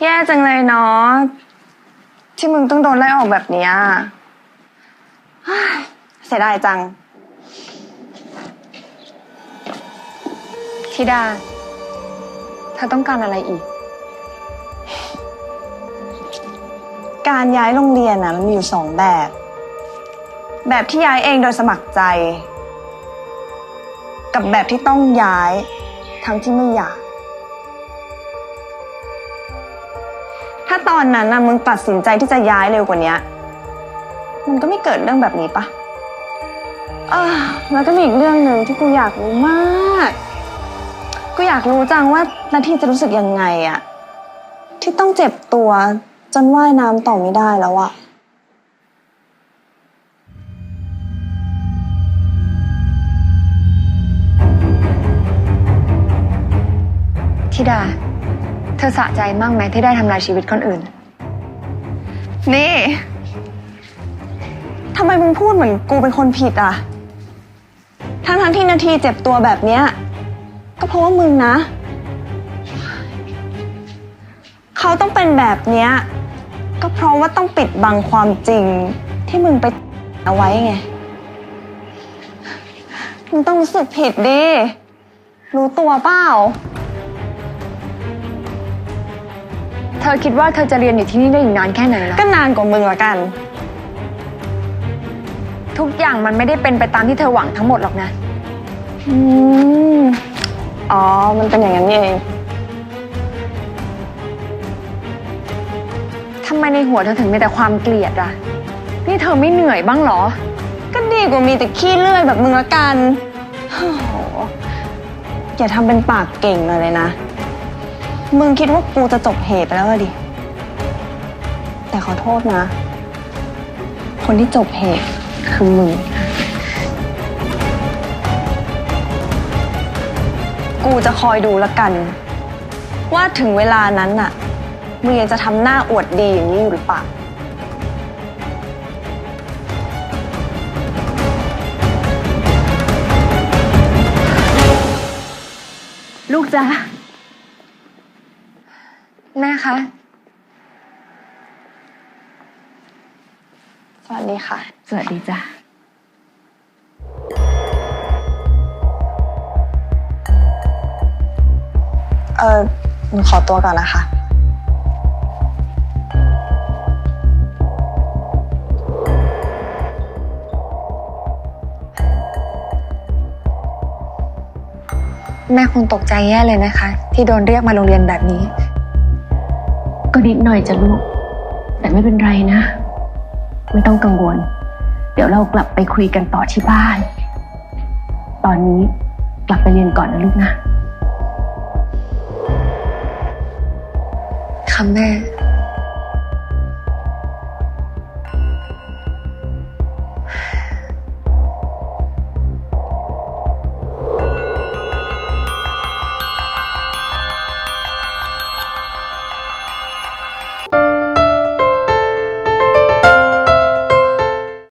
แย่จังเลยเนาะที่มึงต้องโดนไล่ออกแบบเนี้ยเฮ้ยเสียดายจังธิดา เธอต้องการอะไรอีก การย้ายโรงเรียนนะมันมีอยู่สองแบบ แบบที่ย้ายเองโดยสมัครใจ กับแบบที่ต้องย้าย ทั้งที่ไม่อยาก ถ้าตอนนั้นนะมึงตัดสินใจที่จะย้ายเร็วกว่านี้มันก็ไม่เกิดเรื่องแบบนี้ปะเออแล้วก็มีอีกเรื่องหนึ่งที่กูอยากรู้มาก กูอยากรู้จังว่านาทีจะรู้สึกยังไงอะที่ต้องเจ็บตัวจนว่ายน้ำต่อไม่ได้แล้วอะธิดา เธอสะใจมากไหมที่ได้ทำลายชีวิตคนอื่น นี่ทำไมมึงพูดเหมือนกูเป็นคนผิดอะ ทั้งทั้งที่นาทีเจ็บตัวแบบเนี้ย ก็เพราะว่ามึงนะ เขาต้องเป็นแบบเนี้ย ก็เพราะว่าต้องปิดบังความจริงที่มึงไปเอาไว้ไง มึงต้องรู้สึกผิดดิ รู้ตัวเปล่า เธอคิดว่าเธอจะเรียนอยู่ที่นี่ได้อีกนานแค่ไหนล่ะก็นานกว่ามึงละกัน ทุกอย่างมันไม่ได้เป็นไปตามที่เธอหวังทั้งหมดหรอกนะ อืมอ๋อ มันเป็นอย่างนั้นนี่เองทำไมในหัวเธอถึงมีแต่ความเกลียดอะนี่เธอไม่เหนื่อยบ้างเหรอ ก็ดีกว่ามีแต่ขี้เลื่อยแบบมึงละกันโอ้โหอย่าทำเป็นปากเก่งหน่อยเลยนะ มึงคิดว่ากูจะจบเหตุไปแล้วอะดิ แต่ขอโทษนะ คนที่จบเหตุคือมึง กูจะคอยดูละกัน ว่าถึงเวลานั้นน่ะ มึงยังจะทำหน้าอวดดีอย่างนี้อยู่หรือเปล่าลูกจ้า แม่คะ สวัสดีค่ะ สวัสดีจ้าเออหนูขอตัวก่อนนะคะ แม่คงตกใจแย่เลยนะคะ ที่โดนเรียกมาโรงเรียนแบบนี้ ก็นิดหน่อยจะลูก แต่ไม่เป็นไรนะ ไม่ต้องกังวล เดี๋ยวเรากลับไปคุยกันต่อที่บ้าน ตอนนี้กลับไปเรียนก่อนนะลูกนะค่ะแม่